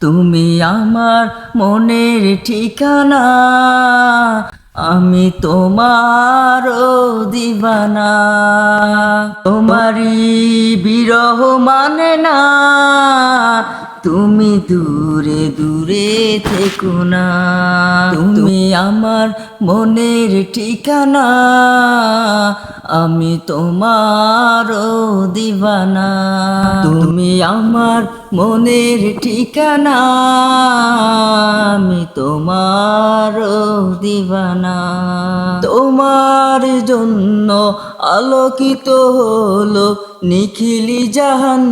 তুমি আমার মনের ঠিকানা আমি তোমার দিবানা। তোমারই বিরহ মানে না তুমি দূরে দূরে থেকো না। তুমি আমার মনের ঠিকানা, আমি তোমার দিবানা। তুমি আমার মনের ঠিকানা, আমি তোমার দিবানা। তোমার জন্য আলোকিত হলো নিখিলি জাহান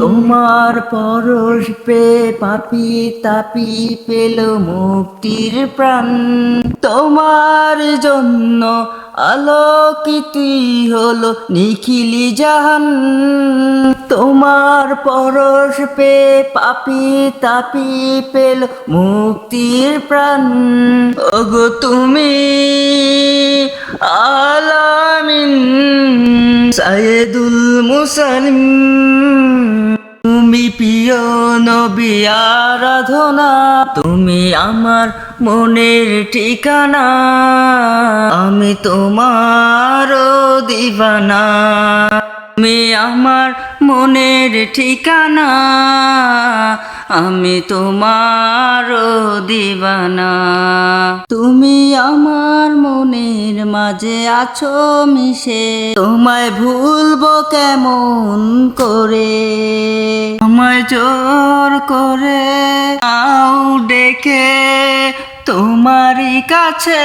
তোমার পরশ পে পাপি তাপি পেল মুক্তির প্রাণ। তোমার জন্য আলোকিতি হলো নিখিলি জাহান তোমার পরশ পে পাপি তাপি পেল মুক্তির প্রাণ। মুসলিম তুমি প্রিয় নবী আরাধনা, তুমি আমার মনের ঠিকানা, আমি তোমার দিবানা, তুমি আমার মনের ঠিকানা, আমি তোমার দিবানা, তুমি আমার মনের মাঝে আছো মিশে, তোমায় ভুলবো কেমন করে? আমায় জোর করে আও ডেকে তোমারই কাছে।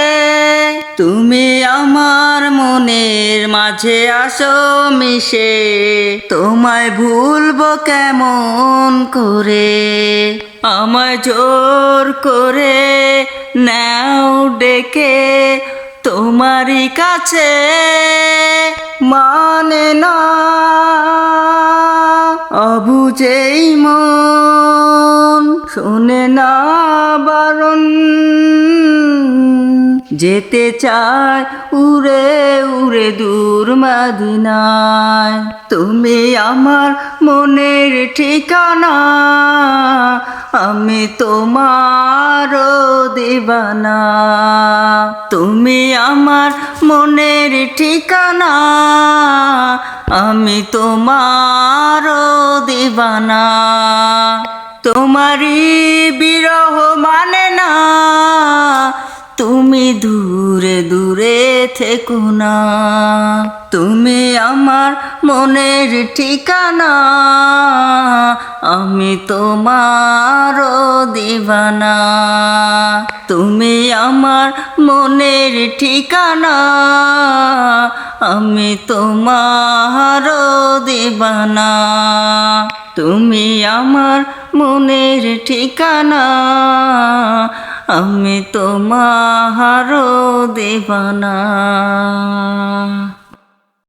তুমি আমার মনের মাঝে আসো মিশে, তোমায় ভুলবো কেমন করে? আমায় জোর করে নাও ডেকে তোমারই কাছে মানে না। অবুঝেই মন শোনে না বারণ। যেতে চায় উড়ে উড়ে দূর মাদিনায়। তুমি আমার মনের ঠিকানা, আমি তোমার দিবানা। তুমি আমার মনের ঠিকানা, আমি তোমার দিবানা। তোমারই বিরহ দূরে থেকো না। তুমি আমার মনের ঠিকানা। আমি তোমার দিবানা। তুমি আমার মনের ঠিকানা। আমি তোমার দিবানা। তুমি আমার মনের ঠিকানা। আমি তোমার দেবানা।